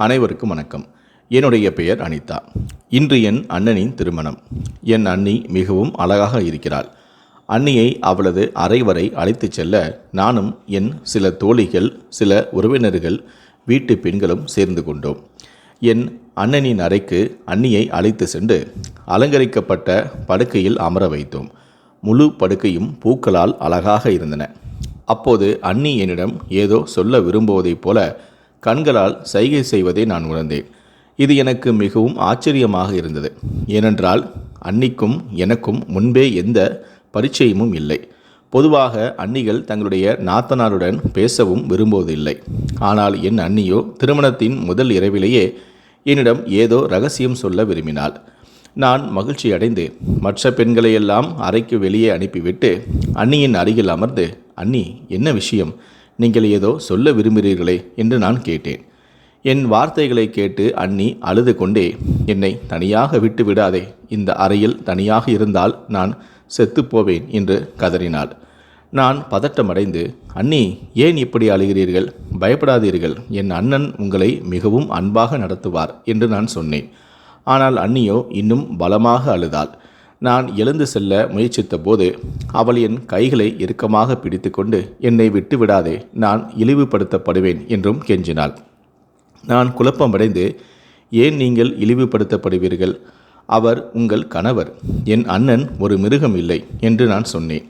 அனைவருக்கும் வணக்கம். என்னுடைய பெயர் அனிதா. இன்று என் அண்ணனின் திருமணம். என் அண்ணி மிகவும் அழகாக இருக்கிறாள். அண்ணியை அவளது அறை வரை அழைத்துச் செல்ல நானும் என் சில தோழிகள் சில உறவினர்கள் வீட்டு பெண்களும் சேர்ந்து கொண்டோம். என் அண்ணனின் அறைக்கு அண்ணியை அழைத்து சென்று அலங்கரிக்கப்பட்ட படுக்கையில் அமர வைத்தோம். முழு படுக்கையும் பூக்களால் அழகாக இருந்தன. அப்போது அண்ணி என்னிடம் ஏதோ சொல்ல விரும்புவதைப் போல கண்களால் சைகை செய்வதை நான் உணர்ந்தேன். இது எனக்கு மிகவும் ஆச்சரியமாக இருந்தது. ஏனென்றால் அன்னிக்கும் எனக்கும் முன்பே எந்த பரிச்சயமும் இல்லை. பொதுவாக அன்னிகள் தங்களுடைய நாத்தனாருடன் பேசவும் விரும்புவதில்லை. ஆனால் என் அண்ணியோ திருமணத்தின் முதல் இரவிலேயே என்னிடம் ஏதோ ரகசியம் சொல்ல விரும்பினாள். நான் மகிழ்ச்சி அடைந்து மற்ற பெண்களையெல்லாம் அறைக்கு வெளியே அனுப்பிவிட்டு அண்ணியின் அருகில் அமர்ந்து அண்ணி என்ன விஷயம்? நீங்கள் ஏதோ சொல்ல விரும்புகிறீர்களே என்று நான் கேட்டேன். என் வார்த்தைகளை கேட்டு அண்ணி அழுது கொண்டே என்னை தனியாக விட்டு விடாதே இந்த அறையில் தனியாக இருந்தால் நான் செத்துப்போவேன் என்று கதறினாள். நான் பதட்டமடைந்து அண்ணி ஏன் இப்படி அழுகிறீர்கள்? பயப்படாதீர்கள். என் அண்ணன் உங்களை மிகவும் அன்பாக நடத்துவார் என்று நான் சொன்னேன். ஆனால் அண்ணியோ இன்னும் பலமாக அழுதாள். நான் எழுந்து செல்ல முயற்சித்த போது அவள் என் கைகளை இறுக்கமாக பிடித்துக்கொண்டு என்னை விட்டு விடாதே நான் இழிவுபடுத்தப்படுவேன் என்றும் கெஞ்சினாள். நான் குழப்பமடைந்து ஏன் நீங்கள் இழிவுபடுத்தப்படுவீர்கள்? அவர் உங்கள் கணவர் என் அண்ணன் ஒரு மிருகம் இல்லை என்று நான் சொன்னேன்.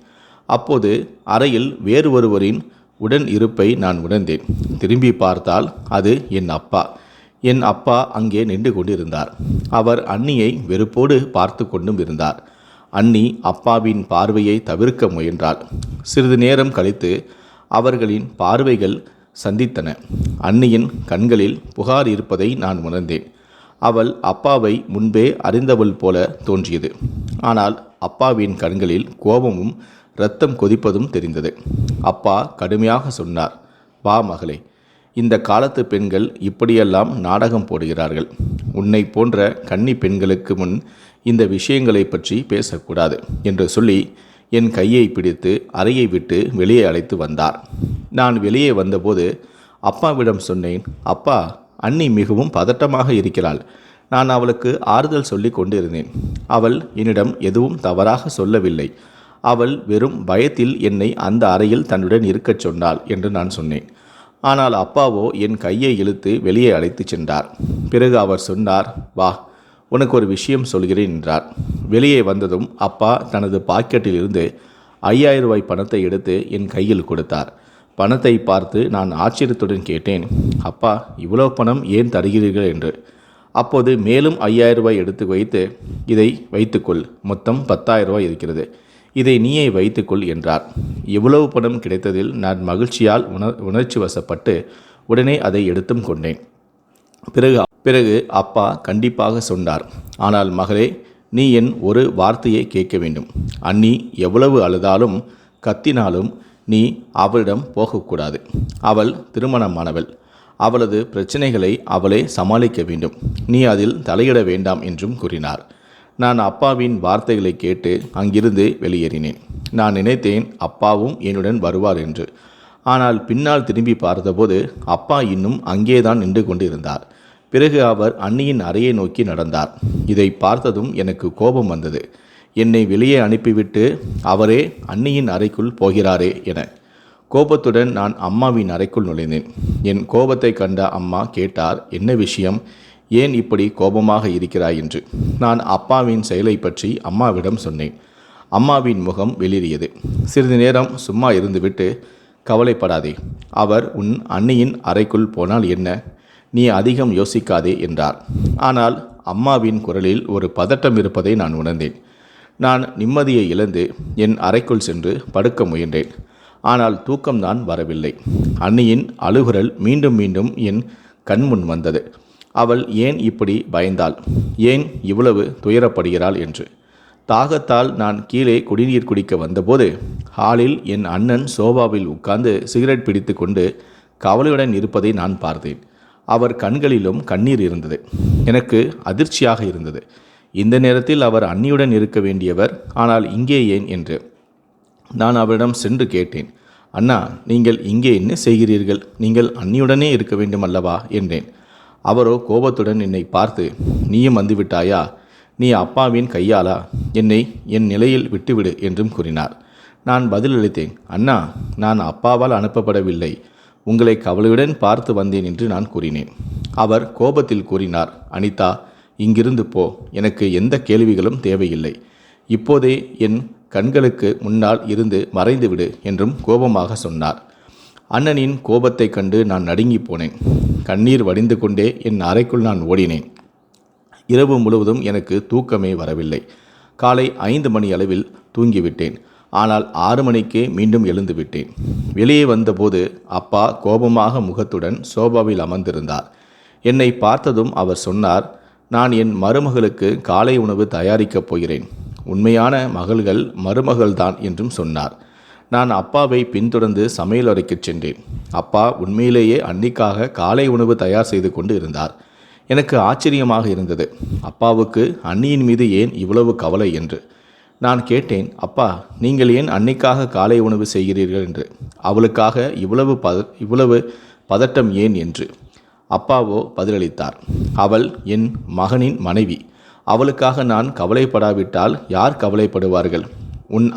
அப்போது அறையில் வேறு ஒருவரின் உடன் இருப்பை நான் உணர்ந்தேன். திரும்பி பார்த்தால் அது என் அப்பா. என் அப்பா அங்கே நின்று கொண்டிருந்தார். அவர் அண்ணியை வெறுப்போடு பார்த்து கொண்டும் இருந்தார். அண்ணி அப்பாவின் பார்வையை தவிர்க்க முயன்றாள். சிறிது நேரம் கழித்து அவர்களின் பார்வைகள் சந்தித்தன. அண்ணியின் கண்களில் புகார் இருப்பதை நான் உணர்ந்தேன். அவள் அப்பாவை முன்பே அறிந்தவள் போல தோன்றியது. ஆனால் அப்பாவின் கண்களில் கோபமும் இரத்தம் கொதிப்பதும் தெரிந்தது. அப்பா கடுமையாக சொன்னார் வா மகளே இந்த காலத்து பெண்கள் இப்படியெல்லாம் நாடகம் போடுகிறார்கள். உன்னை போன்ற கன்னி பெண்களுக்கு முன் இந்த விஷயங்களை பற்றி பேசக்கூடாது என்று சொல்லி என் கையை பிடித்து அறையை விட்டு வெளியே அழைத்து வந்தார். நான் வெளியே வந்தபோது அப்பாவிடம் சொன்னேன் அப்பா அண்ணி மிகவும் பதட்டமாக இருக்கிறாள். நான் அவளுக்கு ஆறுதல் சொல்லி கொண்டிருந்தேன். அவள் என்னிடம் எதுவும் தவறாக சொல்லவில்லை. அவள் வெறும் பயத்தில் என்னை அந்த அறையில் தன்னுடன் இருக்கச் சொன்னாள் என்று நான் சொன்னேன். ஆனால் அப்பாவோ என் கையை இழுத்து வெளியே அழைத்துச் சென்றார். பிறகு அவர் சொன்னார் வா உனக்கு ஒரு விஷயம் சொல்கிறேன் என்றார். வெளியே வந்ததும் அப்பா தனது பாக்கெட்டில் இருந்து ஐயாயிரம் ரூபாய் பணத்தை எடுத்து என் கையில் கொடுத்தார். பணத்தை பார்த்து நான் ஆச்சரியத்துடன் கேட்டேன் அப்பா இவ்வளோ பணம் ஏன் தருகிறீர்கள்? என்று. அப்போது மேலும் ஐயாயிரம் ரூபாய் எடுத்து வைத்து இதை வைத்துக்கொள் மொத்தம் பத்தாயிரம் ரூபாய் இருக்கிறது. இதை நீயே வைத்துக்கொள் என்றார். இவ்வளவு பணம் கிடைத்ததில் நான் மகிழ்ச்சியால் உணர் உணர்ச்சி வசப்பட்டு உடனே அதை எடுத்தும் கொண்டேன். பிறகு பிறகு அப்பா கண்டிப்பாக சொன்னார். ஆனால் மகளே நீ என் ஒரு வார்த்தையை கேட்க வேண்டும். அண்ணி எவ்வளவு அழுதாலும் கத்தினாலும் நீ அவளிடம் போகக்கூடாது. அவள் திருமணமானவள். அவளது பிரச்சனைகளை அவளே சமாளிக்க வேண்டும். நீ அதில் தலையிட வேண்டாம் என்றும் கூறினார். நான் அப்பாவின் வார்த்தைகளை கேட்டு அங்கிருந்து வெளியேறினேன். நான் நினைத்தேன் அப்பாவும் என்னுடன் வருவார் என்று. ஆனால் பின்னால் திரும்பி பார்த்தபோது அப்பா இன்னும் அங்கேதான் நின்று கொண்டிருந்தார். பிறகு அவர் அண்ணியின் அறையை நோக்கி நடந்தார். இதை பார்த்ததும் எனக்கு கோபம் வந்தது. என்னை வெளியே அனுப்பிவிட்டு அவரே அண்ணியின் அறைக்குள் போகிறாரே என. கோபத்துடன் நான் அம்மாவின் அறைக்குள் நுழைந்தேன். என் கோபத்தை கண்ட அம்மா கேட்டார் என்ன விஷயம்? ஏன் இப்படி கோபமாக இருக்கிறாய் என்று. நான் அப்பாவின் செயலை பற்றி அம்மாவிடம் சொன்னேன். அம்மாவின் முகம் வெளிரியது சிறிது நேரம் சும்மா இருந்துவிட்டு கவலைப்படாதே. அவர் உன் அண்ணியின் அறைக்குள் போனால் என்ன? நீ அதிகம் யோசிக்காதே என்றார். ஆனால் அம்மாவின் குரலில் ஒரு பதட்டம் இருப்பதை நான் உணர்ந்தேன். நான் நிம்மதியை இழந்து என் அறைக்குள் சென்று படுக்க முயன்றேன். ஆனால் தூக்கம்தான் வரவில்லை. அண்ணியின் அழுகுரல் மீண்டும் மீண்டும் என் கண்முன் வந்தது. அவள் ஏன் இப்படி பயந்தாள்? ஏன் இவ்வளவு துயரப்படுகிறாள் என்று? தாகத்தால் நான் கீழே குடிநீர் குடிக்க வந்தபோது ஹாலில் என் அண்ணன் சோபாவில் உட்கார்ந்து சிகரெட் பிடித்து கொண்டு கவலையுடன் இருப்பதை நான் பார்த்தேன். அவர் கண்களிலும் கண்ணீர் இருந்தது. எனக்கு அதிர்ச்சியாக இருந்தது. இந்த நேரத்தில் அவர் அண்ணியுடன் இருக்க வேண்டியவர் ஆனால் இங்கே ஏன் என்று? நான் அவரிடம் சென்று கேட்டேன். அண்ணா நீங்கள் இங்கே என்ன செய்கிறீர்கள்? நீங்கள் அண்ணியுடனே இருக்க வேண்டும் அல்லவா என்றேன். அவரோ கோபத்துடன் என்னை பார்த்து நீயும் வந்துவிட்டாயா? நீ அப்பாவின் கையாளா? என்னை என் நிலையில் விட்டுவிடு என்றும் கூறினார். நான் பதிலளித்தேன். அண்ணா நான் அப்பாவால் அனுப்பப்படவில்லை. உங்களை கவலையுடன் பார்த்து வந்தேன் என்று நான் கூறினேன். அவர் கோபத்தில் கூறினார் அனிதா இங்கிருந்து போ. எனக்கு எந்த கேள்விகளும் தேவையில்லை. இப்போதே என் கண்களுக்கு முன்னால் இருந்து மறைந்துவிடு என்றும் கோபமாக சொன்னார். அண்ணனின் கோபத்தைக் கண்டு நான் நடுங்கி போனேன். கண்ணீர் வடிந்து கொண்டே என் அறைக்குள் நான் ஓடினேன். இரவு முழுவதும் எனக்கு தூக்கமே வரவில்லை. காலை ஐந்து மணி அளவில் தூங்கிவிட்டேன். ஆனால் ஆறு மணிக்கே மீண்டும் எழுந்துவிட்டேன் வெளியே வந்தபோது அப்பா கோபமாக முகத்துடன் சோபாவில் அமர்ந்திருந்தார். என்னை பார்த்ததும் அவர் சொன்னார் நான் என் மருமகளுக்கு காலை உணவு தயாரிக்கப் போகிறேன். உண்மையான மகள்கள் மருமகள்தான் என்றும் சொன்னார். நான் அப்பாவை பின்தொடர்ந்து சமையல் சமையலறைக்குச் சென்றேன். அப்பா உண்மையிலேயே அன்னிக்காக காலை உணவு தயார் செய்து கொண்டு இருந்தார். எனக்கு ஆச்சரியமாக இருந்தது. அப்பாவுக்கு அன்னியின் மீது ஏன் இவ்வளவு கவலை என்று. நான் கேட்டேன் அப்பா நீங்கள் ஏன் அன்னைக்காக காலை உணவு செய்கிறீர்கள் என்று? அவளுக்காக இவ்வளவு பத இவ்வளவு பதட்டம் ஏன் என்று? அப்பாவோ பதிலளித்தார் அவள் என் மகனின் மனைவி. அவளுக்காக நான் கவலைப்படாவிட்டால் யார் கவலைப்படுவார்கள்? உன்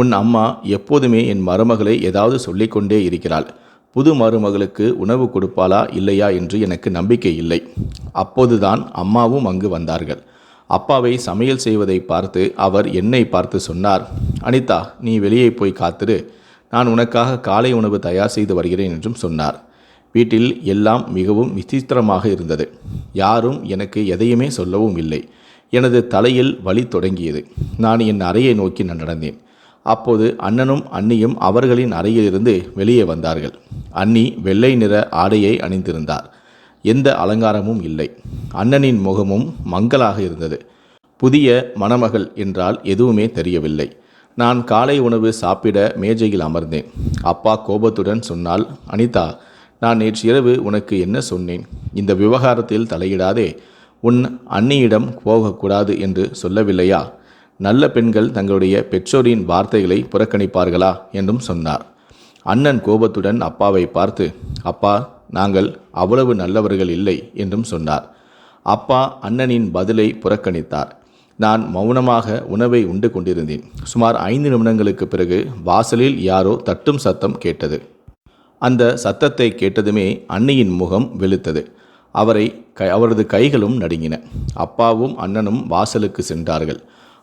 உன் அம்மா எப்போதுமே என் மருமகளை ஏதாவது சொல்லிக்கொண்டே இருக்கிறாள். புது மருமகளுக்கு உணவு கொடுப்பாளா இல்லையா என்று எனக்கு நம்பிக்கை இல்லை. அப்போதுதான் அம்மாவும் அங்கு வந்தார்கள். அப்பாவை சமையல் செய்வதை பார்த்து அவர் என்னை பார்த்து சொன்னார் அனிதா நீ வெளியே போய் காத்திரு. நான் உனக்காக காலை உணவு தயார் செய்து வருகிறேன் என்றும் சொன்னார். வீட்டில் எல்லாம் மிகவும் விசித்திரமாக இருந்தது. யாரும் எனக்கு எதையுமே சொல்லவும் இல்லை. எனது தலையில் வலி தொடங்கியது. நான் என் அறையை நோக்கி நடந்தேன். அப்போது அண்ணனும் அண்ணியும் அவர்களின் அறையிலிருந்து வெளியே வந்தார்கள். அண்ணி வெள்ளை நிற ஆடையை அணிந்திருந்தார். எந்த அலங்காரமும் இல்லை. அண்ணனின் முகமும் மங்கலாக இருந்தது. புதிய மணமகள் என்றால் எதுவுமே தெரியவில்லை. நான் காலை உணவு சாப்பிட மேஜையில் அமர்ந்தேன். அப்பா கோபத்துடன் சொன்னால் அனிதா நான் நேற்று இரவு உனக்கு என்ன சொன்னேன்? இந்த விவகாரத்தில் தலையிடாதே. உன் அண்ணியிடம் போகக்கூடாது என்று சொல்லவில்லையா? நல்ல பெண்கள் தங்களுடைய பெற்றோரின் வார்த்தைகளை புறக்கணிப்பார்களா என்றும் சொன்னார். அண்ணன் கோபத்துடன் அப்பாவை பார்த்து அப்பா நாங்கள் அவ்வளவு நல்லவர்கள் இல்லை என்றும் சொன்னார். அப்பா அண்ணனின் பதிலை புறக்கணித்தார். நான் மௌனமாக உணவை உண்டு கொண்டிருந்தேன். சுமார் ஐந்து நிமிடங்களுக்கு பிறகு வாசலில் யாரோ தட்டும் சத்தம் கேட்டது. அந்த சத்தத்தை கேட்டதுமே அன்னையின் முகம் வெளுத்தது. அவரை க அவரது கைகளும் நடுங்கின. அப்பாவும் அண்ணனும் வாசலுக்கு சென்றார்கள்.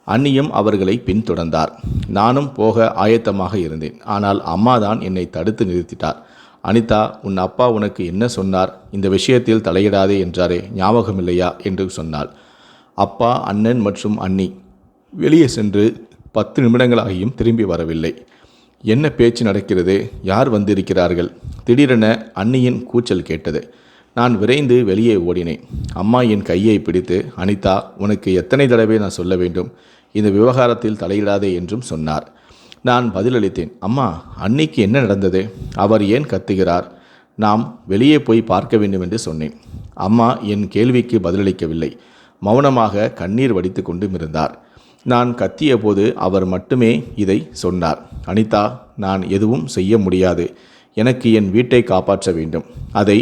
அன்னியும் அவர்களை பின்தொடர்ந்தார். நானும் போக ஆயத்தமாக இருந்தேன். ஆனால் அம்மா தான் என்னை தடுத்து நிறுத்திட்டார். அனிதா உன் அப்பா உனக்கு என்ன சொன்னார்? இந்த விஷயத்தில் தலையிடாதே என்றாரே ஞாபகம் இல்லையா என்று சொன்னாள். அப்பா அண்ணன் மற்றும் அண்ணி வெளியே சென்று பத்து நிமிடங்களாகியும் திரும்பி வரவில்லை. என்ன பேச்சு நடக்கிறது? யார் வந்திருக்கிறார்கள்? திடீரென அன்னியின் கூச்சல் கேட்டது. நான் விரைந்து வெளியே ஓடினேன். அம்மா என் கையை பிடித்து அனிதா உனக்கு எத்தனை தடவை நான் சொல்ல வேண்டும்? இந்த விவகாரத்தில் தலையிடாதே என்றும் சொன்னார். நான் பதிலளித்தேன் அம்மா அன்னிக்கு என்ன நடந்தது? அவர் ஏன் கத்துகிறார்? நாம் வெளியே போய் பார்க்க வேண்டும் என்று சொன்னேன். அம்மா என் கேள்விக்கு பதிலளிக்கவில்லை. மௌனமாக கண்ணீர் வடித்து கொண்டும் இருந்தார் நான் கத்திய போது அவர் மட்டுமே இதை சொன்னார். அனிதா நான் எதுவும் செய்ய முடியாது. எனக்கு என் வீட்டை காப்பாற்ற வேண்டும். அதை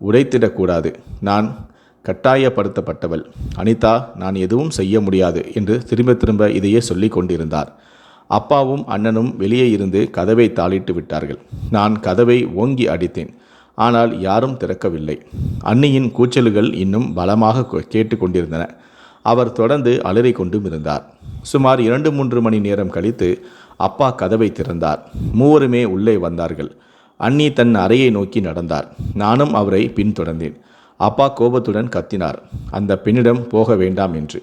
உடைத்திடக்கூடாது நான் கட்டாயப்படுத்தப்பட்டவள். அனிதா நான் எதுவும் செய்ய முடியாது என்று திரும்ப திரும்ப இதையே சொல்லி கொண்டிருந்தார். அப்பாவும் அண்ணனும் வெளியே இருந்து கதவை தாளிட்டு விட்டார்கள். நான் கதவை ஓங்கி அடித்தேன். ஆனால் யாரும் திறக்கவில்லை. அன்னியின் கூச்சல்கள் இன்னும் பலமாக கேட்டு கொண்டிருந்தன. அவர் தொடர்ந்து அலறி கொண்டும் இருந்தார். சுமார் இரண்டு மூன்று மணி நேரம் கழித்து அப்பா கதவை திறந்தார். மூவருமே உள்ளே வந்தார்கள். அண்ணி தன் அறையை நோக்கி நடந்தார். நானும் அவரை பின்தொடர்ந்தேன். அப்பா கோபத்துடன் கத்தினார். அந்த பெண்ணிடம் போக வேண்டாம் என்று.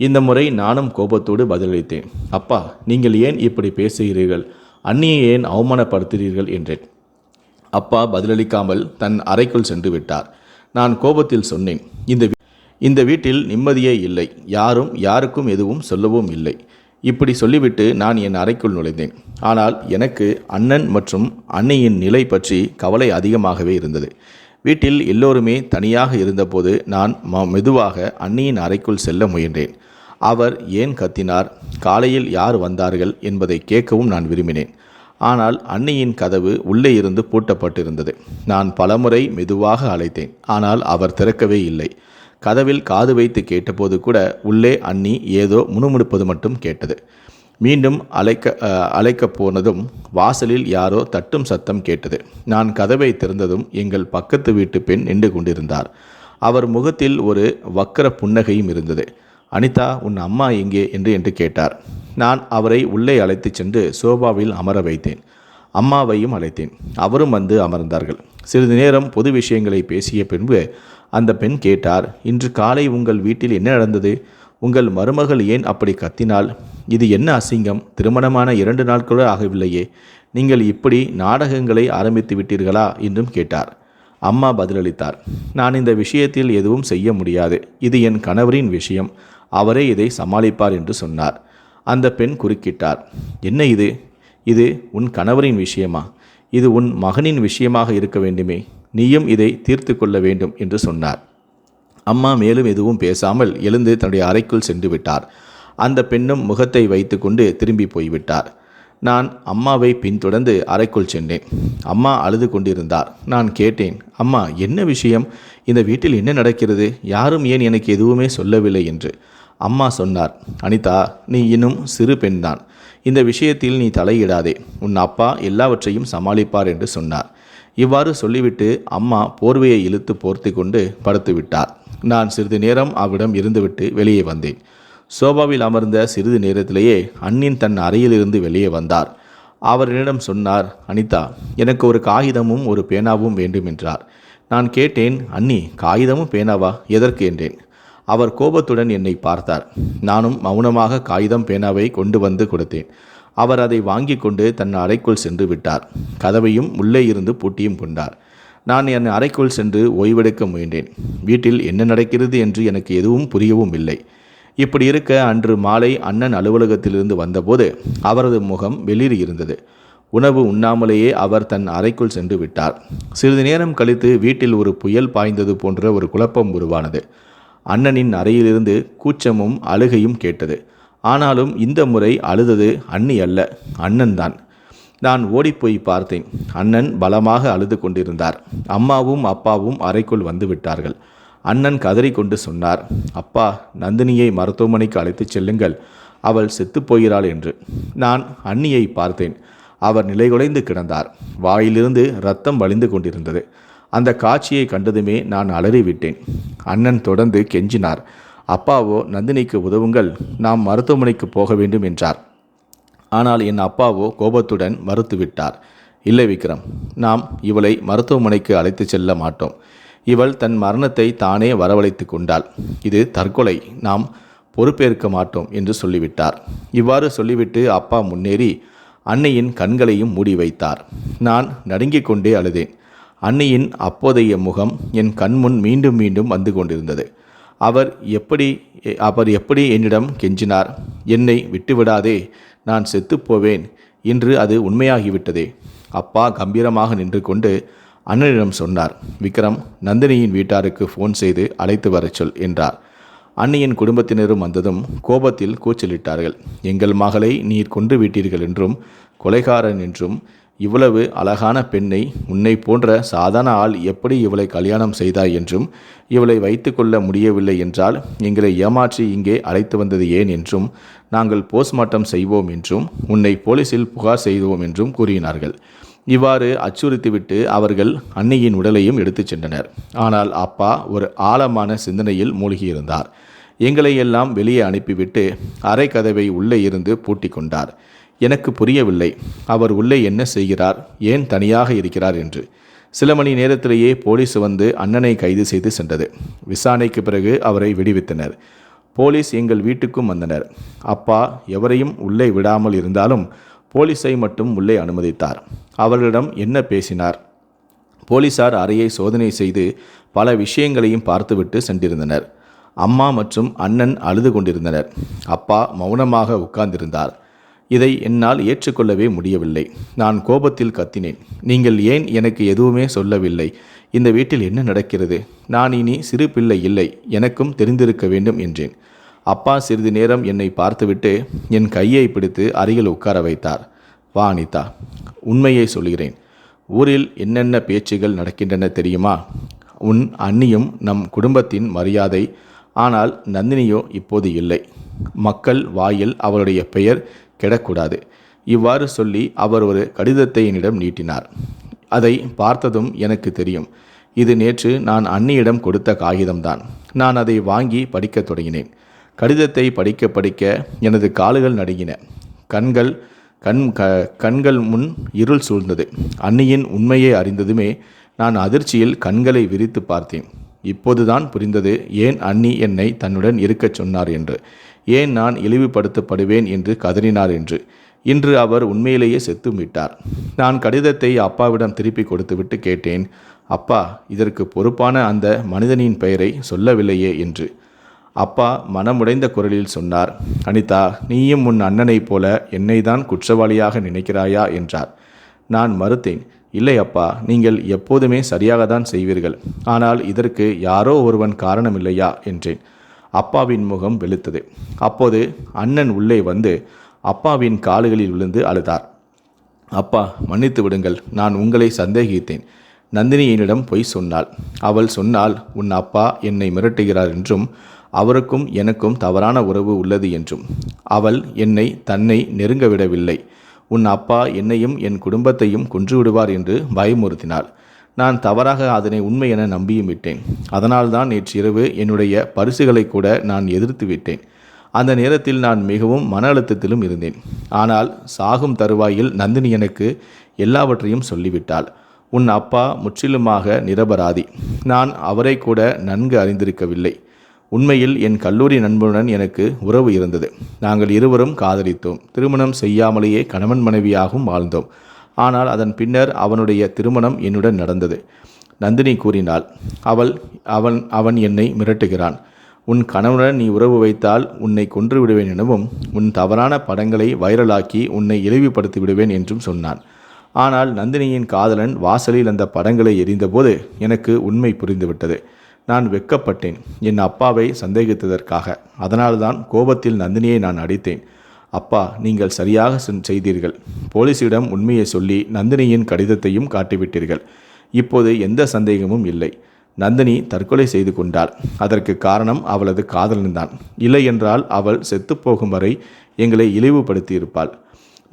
இந்த முறை நானும் கோபத்தோடு பதிலளித்தேன். அப்பா நீங்கள் ஏன் இப்படி பேசுகிறீர்கள்? அண்ணியை ஏன் அவமானப்படுத்துகிறீர்கள் என்றேன். அப்பா பதிலளிக்காமல் தன் அறைக்குள் சென்று விட்டார். நான் கோபத்தில் சொன்னேன். இந்த இந்த வீட்டில் நிம்மதியே இல்லை. யாரும் யாருக்கும் எதுவும் சொல்லவும் இல்லை. இப்படி சொல்லிவிட்டு நான் என் அறைக்குள் நுழைந்தேன். ஆனால் எனக்கு அண்ணன் மற்றும் அன்னையின் நிலை பற்றி கவலை அதிகமாகவே இருந்தது. வீட்டில் எல்லோருமே தனியாக இருந்தபோது நான் ம மெதுவாக அன்னியின் அறைக்குள் செல்ல முயன்றேன். அவர் ஏன் கத்தினார்? காலையில் யார் வந்தார்கள் என்பதை கேட்கவும் நான் விரும்பினேன். ஆனால் அன்னியின் கதவு உள்ளே இருந்து பூட்டப்பட்டிருந்தது. நான் பலமுறை மெதுவாக அழைத்தேன். ஆனால் அவர் திறக்கவே இல்லை. கதவில் காது வைத்து கேட்டபோது கூட உள்ளே அண்ணி ஏதோ முணுமுணுப்பது மட்டும் கேட்டது. மீண்டும் அழைக்க அழைக்கப் போனதும் வாசலில் யாரோ தட்டும் சத்தம் கேட்டது. நான் கதவை திறந்ததும் எங்கள் பக்கத்து வீட்டு பெண் நின்று கொண்டிருந்தார். அவர் முகத்தில் ஒரு வக்கர புன்னகையும் இருந்தது. அனிதா உன் அம்மா எங்கே? என்று என்று கேட்டார். நான் அவரை உள்ளே அழைத்துச் சென்று சோபாவில் அமர வைத்தேன். அம்மாவையும் அழைத்தேன். அவரும் வந்து அமர்ந்தார்கள். சிறிது நேரம் பொது விஷயங்களை பேசிய பின்பு அந்த பெண் கேட்டார் இன்று காலை உங்கள் வீட்டில் என்ன நடந்தது? உங்கள் மருமகள் ஏன் அப்படி கத்தினாள்? இது என்ன அசிங்கம்? திருமணமான இரண்டு நாட்களோ ஆகவில்லையே. நீங்கள் இப்படி நாடகங்களை ஆரம்பித்து விட்டீர்களா? என்றும் கேட்டார். அம்மா பதிலளித்தார் நான் இந்த விஷயத்தில் எதுவும் செய்ய முடியாது. இது என் கணவரின் விஷயம். அவரே இதை சமாளிப்பார் என்று சொன்னார். அந்த பெண் குறுக்கிட்டார் என்ன இது? இது உன் கணவரின் விஷயமா? இது உன் மகனின் விஷயமாக இருக்க வேண்டுமே. நீயும் இதை தீர்த்து கொள்ள வேண்டும் என்று சொன்னார். அம்மா மேலும் எதுவும் பேசாமல் எழுந்து தன்னுடைய அறைக்குள் சென்று விட்டார். அந்த பெண்ணும் முகத்தை வைத்துக்கொண்டு திரும்பி போய்விட்டார். நான் அம்மாவை பின்தொடர்ந்து அறைக்குள் சென்றேன். அம்மா அழுது கொண்டிருந்தார். நான் கேட்டேன் அம்மா என்ன விஷயம்? இந்த வீட்டில் என்ன நடக்கிறது? யாரும் ஏன் எனக்கு எதுவுமே சொல்லவில்லை? என்று. அம்மா சொன்னார் அனிதா நீ இன்னும் சிறு பெண்தான். இந்த விஷயத்தில் நீ தலையிடாதே. உன் அப்பா எல்லாவற்றையும் சமாளிப்பார் என்று சொன்னார். இவ்வாறு சொல்லிவிட்டு அம்மா போர்வையை இழுத்து போர்த்தி கொண்டு படுத்து விட்டார் நான் சிறிது நேரம் அவ்விடம் இருந்துவிட்டு வெளியே வந்தேன். சோபாவில் அமர்ந்த சிறிது நேரத்திலேயே அண்ணின் தன் அறையிலிருந்து வெளியே வந்தார். அவர் என்னிடம் சொன்னார் அனிதா எனக்கு ஒரு காகிதமும் ஒரு பேனாவும் வேண்டும் என்றார். நான் கேட்டேன் அண்ணி காகிதமும் பேனாவா? எதற்கு? என்றேன். அவர் கோபத்துடன் என்னை பார்த்தார். நானும் மௌனமாக காகிதம் பேனாவை கொண்டு வந்து கொடுத்தேன். அவர் அதை வாங்கி கொண்டு தன் அறைக்குள் சென்று விட்டார். கதவையும் உள்ளே இருந்து பூட்டியும் கொண்டார். நான் என் அறைக்குள் சென்று ஓய்வெடுக்க முயன்றேன். வீட்டில் என்ன நடக்கிறது என்று எனக்கு எதுவும் புரியவும் இல்லை. இப்படி இருக்க அன்று மாலை அண்ணன் அலுவலகத்திலிருந்து வந்தபோது அவரது முகம் வெளிர் இருந்தது. உணவு உண்ணாமலேயே அவர் தன் அறைக்குள் சென்று விட்டார். சிறிது நேரம் கழித்து வீட்டில் ஒரு புயல் பாய்ந்தது போன்ற ஒரு குழப்பம் உருவானது. அண்ணனின் அறையிலிருந்து கூச்சமும் அழுகையும் கேட்டது. ஆனாலும் இந்த முறை அழுதது அண்ணி அல்ல அண்ணன்தான். நான் ஓடிப்போய் பார்த்தேன். அண்ணன் பலமாக அழுது கொண்டிருந்தார். அம்மாவும் அப்பாவும் அறைக்குள் வந்து விட்டார்கள். அண்ணன் கதறிக்கொண்டு சொன்னார் அப்பா நந்தினியை மருத்துவமனைக்கு அழைத்துச் செல்லுங்கள். அவள் செத்துப் போகிறாள் என்று. நான் அண்ணியை பார்த்தேன். அவர் நிலைகுலைந்து கிடந்தார். வாயிலிருந்து ரத்தம் வழிந்து கொண்டிருந்தது. அந்த காட்சியை கண்டதுமே நான் அலறிவிட்டேன். அண்ணன் தொடர்ந்து கெஞ்சினார் அப்பாவோ நந்தினிக்கு உதவுங்கள் நாம் மருத்துவமனைக்கு போக வேண்டும் என்றார். ஆனால் என் அப்பாவோ கோபத்துடன் மறுத்துவிட்டார். இல்லை விக்ரம் நாம் இவளை மருத்துவமனைக்கு அழைத்துச் செல்ல மாட்டோம். இவள் தன் மரணத்தை தானே வரவழைத்து கொண்டாள். இது தற்கொலை நாம் பொறுப்பேற்க மாட்டோம் என்று சொல்லிவிட்டார். இவ்வாறு சொல்லிவிட்டு அப்பா முன்னேறி அன்னையின் கண்களையும் மூடி வைத்தார். நான் நடுங்கிக் கொண்டே அழுதேன். அன்னையின் அப்போதைய முகம் என் கண்முன் மீண்டும் மீண்டும் வந்து கொண்டிருந்தது. அவர் எப்படி அவர் எப்படி என்னிடம் கெஞ்சினார்? என்னை விட்டுவிடாதே நான் செத்துப்போவேன் இன்று அது உண்மையாகிவிட்டதே. அப்பா கம்பீரமாக நின்று கொண்டு அண்ணனிடம் சொன்னார் விக்ரம் நந்தினியின் வீட்டாருக்கு ஃபோன் செய்து அழைத்து வரச் சொல் என்றார். அன்னையின் குடும்பத்தினரும் வந்ததும் கோபத்தில் கூச்சலிட்டார்கள். எங்கள் மகளை நீர் கொன்று விட்டீர்கள் என்றும் கொலைகாரன் என்றும் இவ்வளவு அழகான பெண்ணை உன்னை போன்ற சாதாரண ஆள் எப்படி இவளை கல்யாணம் செய்தாய் என்றும் இவளை வைத்துக்கொள்ள முடியவில்லை என்றால் எங்களை ஏமாற்றி இங்கே அழைத்து வந்தது ஏன் என்றும் நாங்கள் போஸ்ட்மார்ட்டம் செய்வோம் என்றும் உன்னை போலீசில் புகார் செய்வோம் என்றும் கூறினார்கள். இவ்வாறு அச்சுறுத்திவிட்டு அவர்கள் அன்னையின் உடலையும் எடுத்துச் சென்றனர். ஆனால் அப்பா ஒரு ஆழமான சிந்தனையில் மூழ்கியிருந்தார். எங்களை எல்லாம் வெளியே அனுப்பிவிட்டு அரை கதவை உள்ளே இருந்து பூட்டி கொண்டார். எனக்கு புரியவில்லை. அவர் உள்ளே என்ன செய்கிறார்? ஏன் தனியாக இருக்கிறார் என்று. சில மணி நேரத்திலேயே போலீஸ் வந்து அண்ணனை கைது செய்து சென்றது. விசாரணைக்கு பிறகு அவரை விடுவித்தனர். போலீஸ் எங்கள் வீட்டுக்கும் வந்தனர். அப்பா எவரையும் உள்ளே விடாமல் இருந்தாலும் போலீஸை மட்டும் உள்ளே அனுமதித்தார். அவர்களிடம் என்ன பேசினார்? போலீசார் அறையை சோதனை செய்து பல விஷயங்களையும் பார்த்துவிட்டு சென்றிருந்தனர். அம்மா மற்றும் அண்ணன் அழுது கொண்டிருந்தனர். அப்பா மௌனமாக உட்கார்ந்திருந்தார். இதை என்னால் ஏற்றுக்கொள்ளவே முடியவில்லை. நான் கோபத்தில் கத்தினேன். நீங்கள் ஏன் எனக்கு எதுவுமே சொல்லவில்லை? இந்த வீட்டில் என்ன நடக்கிறது? நான் இனி சிறு பிள்ளை இல்லை. எனக்கும் தெரிந்திருக்க வேண்டும் என்றேன். அப்பா சிறிது நேரம் என்னை பார்த்துவிட்டு என் கையை பிடித்து அருகில் உட்கார வைத்தார். வா அனிதா உண்மையை சொல்கிறேன். ஊரில் என்னென்ன பேச்சுகள் நடக்கின்றன தெரியுமா? உன் அண்ணியும் நம் குடும்பத்தின் மரியாதை. ஆனால் நந்தினியோ இப்போது இல்லை. மக்கள் வாயில் அவளுடைய பெயர் கெடக்கூடாது. இவ்வாறு சொல்லி அவர் ஒரு கடிதத்தை என்னிடம் நீட்டினார். அதை பார்த்ததும் எனக்கு தெரியும். இது நேற்று நான் அன்னியிடம் கொடுத்த காகிதம்தான். நான் அதை வாங்கி படிக்கத் தொடங்கினேன். கடிதத்தை படிக்க படிக்க எனது கால்கள் நடுங்கின. கண்கள் கண் க கண்கள் முன் இருள் சூழ்ந்தது. அன்னியின் உண்மையை அறிந்ததுமே நான் அதிர்ச்சியில் கண்களை விரித்து பார்த்தேன். இப்போதுதான் புரிந்தது ஏன் அன்னி என்னை தன்னுடன் இருக்கச் சொன்னார் என்று. ஏன் நான் இழிவுபடுத்தப்படுவேன் என்று கதறினார் என்று. இன்று அவர் உண்மையிலேயே செத்து விட்டார் நான் கடிதத்தை அப்பாவிடம் திருப்பி கொடுத்துவிட்டு கேட்டேன் அப்பா இதற்கு பொறுப்பான அந்த மனிதனின் பெயரை சொல்லவில்லையே என்று. அப்பா மனமுடைந்த குரலில் சொன்னார் அனிதா நீயும் உன் அண்ணனைப் போல என்னை தான் குற்றவாளியாக நினைக்கிறாயா? என்றார். நான் மறுத்தேன் இல்லை அப்பா நீங்கள் எப்போதுமே சரியாக தான் செய்வீர்கள். ஆனால் இதற்கு யாரோ ஒருவன் காரணமில்லையா? என்றேன். அப்பாவின் முகம் வெளுத்தது. அப்போது அண்ணன் உள்ளே வந்து அப்பாவின் கால்களில் விழுந்து அழுதார். அப்பா மன்னித்து விடுங்கள் நான் உங்களை சந்தேகித்தேன். நந்தினி என்னிடம் பொய் சொன்னாள். அவள் சொன்னால் உன் அப்பா என்னை மிரட்டுகிறார் என்றும் அவருக்கும் எனக்கும் தவறான உறவு உள்ளது என்றும். அவள் என்னை தன்னை நெருங்க விடவில்லை. உன் அப்பா என்னையும் என் குடும்பத்தையும் கொன்றுவிடுவார் என்று பயமுறுத்தினாள். நான் தவறாக அதனை உண்மை என நம்பியும் விட்டேன். அதனால்தான் நேற்று இரவு என்னுடைய பரிசுகளை கூட நான் எதிர்த்து விட்டேன். அந்த நேரத்தில் நான் மிகவும் மன அழுத்தத்திலும் இருந்தேன். ஆனால் சாகும் தருவாயில் நந்தினி எனக்கு எல்லாவற்றையும் சொல்லிவிட்டாள். உன் அப்பா முற்றிலுமாக நிரபராதி. நான் அவரை கூட நன்கு அறிந்திருக்கவில்லை. உண்மையில் என் கல்லூரி நண்பனுடன் எனக்கு உறவு இருந்தது. நாங்கள் இருவரும் காதலித்தோம். திருமணம் செய்யாமலேயே கணவன் மனைவியாகவும் வாழ்ந்தோம். ஆனால் அதன் பின்னர் அவனுடைய திருமணம் என்னுடன் நடந்தது. நந்தினி கூறினாள் அவள் அவன் அவன் என்னை மிரட்டுகிறான். உன் கணவனுடன் நீ உறவு வைத்தால் உன்னை கொன்று விடுவேன் எனவும் உன் தவறான படங்களை வைரலாக்கி உன்னை இழிவுபடுத்தி விடுவேன் என்றும் சொன்னான். ஆனால் நந்தினியின் காதலன் வாசலில் அந்த படங்களை எரிந்தபோது எனக்கு உண்மை புரிந்துவிட்டது. நான் வெக்கப்பட்டேன் என் அப்பாவை சந்தேகித்ததற்காக. அதனால்தான் கோபத்தில் நந்தினியை நான் அடித்தேன். அப்பா நீங்கள் சரியாக செய்தீர்கள். போலீசிடம் உண்மையை சொல்லி நந்தினியின் கடிதத்தையும் காட்டிவிட்டீர்கள். இப்போது எந்த சந்தேகமும் இல்லை. நந்தினி தற்கொலை செய்து கொண்டாள். அதற்கு காரணம் அவளது காதலன்தான். இல்லை என்றால் அவள் செத்துப்போகும் வரை எங்களை இழிவுபடுத்தியிருப்பாள்.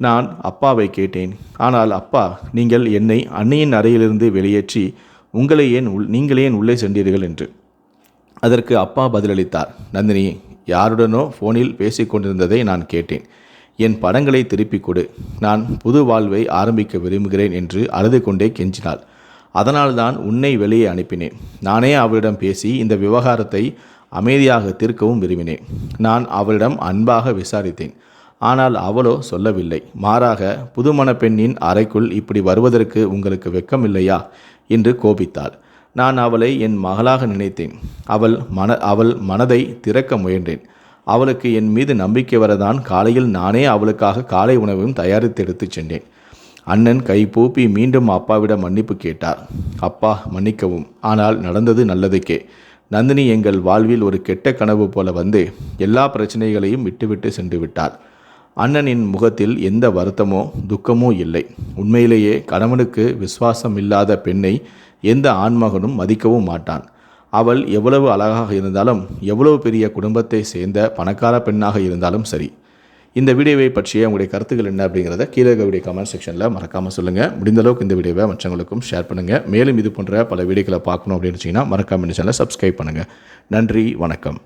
நான் அப்பாவை கேட்டேன். ஆனால் அப்பா நீங்கள் என்னை அன்னையின் அறையிலிருந்து வெளியேற்றி உங்களை ஏன் உள் நீங்களே ஏன் உள்ளே சென்றீர்கள் என்று. அதற்கு அப்பா பதிலளித்தார் நந்தினி யாருடனோ ஃபோனில் பேசிக் கொண்டிருந்ததை நான் கேட்டேன். என் படங்களை திருப்பிக் கொடு. நான் புது வாழ்வை ஆரம்பிக்க விரும்புகிறேன் என்று அழுது கொண்டே கெஞ்சினாள். அதனால்தான் உன்னை வெளியே அனுப்பினேன். நானே அவளிடம் பேசி இந்த விவகாரத்தை அமைதியாக தீர்க்கவும் விரும்பினேன். நான் அவளிடம் அன்பாக விசாரித்தேன். ஆனால் அவளோ சொல்லவில்லை. மாறாக புதுமண பெண்ணின் அறைக்குள் இப்படி வருவதற்கு உங்களுக்கு வெக்கம் இல்லையா என்று கோபித்தாள். நான் அவளை என் மகளாக நினைத்தேன். அவள் மன அவள் மனதை திறக்க முயன்றேன். அவளுக்கு என் மீது நம்பிக்கை வரதான் காலையில் நானே அவளுக்காக காலை உணவையும் தயாரித்து எடுத்துச் சென்றேன். அண்ணன் கை பூப்பி மீண்டும் அப்பாவிடம் மன்னிப்பு கேட்டார். அப்பா மன்னிக்கவும். ஆனால் நடந்தது நல்லதுக்கே. நந்தினி எங்கள் வாழ்வில் ஒரு கெட்ட கனவு போல வந்து எல்லா பிரச்சனைகளையும் விட்டுவிட்டு சென்று விட்டாள். அண்ணனின் முகத்தில் எந்த வருத்தமோ துக்கமோ இல்லை. உண்மையிலேயே கணவனுக்கு விசுவாசம் இல்லாத பெண்ணை எந்த ஆண்மகனும் மதிக்கவும் மாட்டான். அவள் எவ்வளவு அழகாக இருந்தாலும் எவ்வளவு பெரிய குடும்பத்தை சேர்ந்த பணக்கார பெண்ணாக இருந்தாலும் சரி. இந்த வீடியோவை பற்றிய உங்களுடைய கருத்துக்கள் என்ன அப்படிங்கிறத கீழே இருக்கக்கூடிய கமெண்ட் செக்ஷனில் மறக்காமல் சொல்லுங்கள் முடிந்தளவுக்கு இந்த வீடியோவை மற்றவங்களுக்கும் ஷேர் பண்ணுங்கள் மேலும் இது போன்ற பல வீடியோக்களை பார்க்கணும் அப்படின்னு வச்சிங்கன்னா மறக்காமல் இந்த சேனலை சப்ஸ்கிரைப் பண்ணுங்கள் நன்றி வணக்கம்.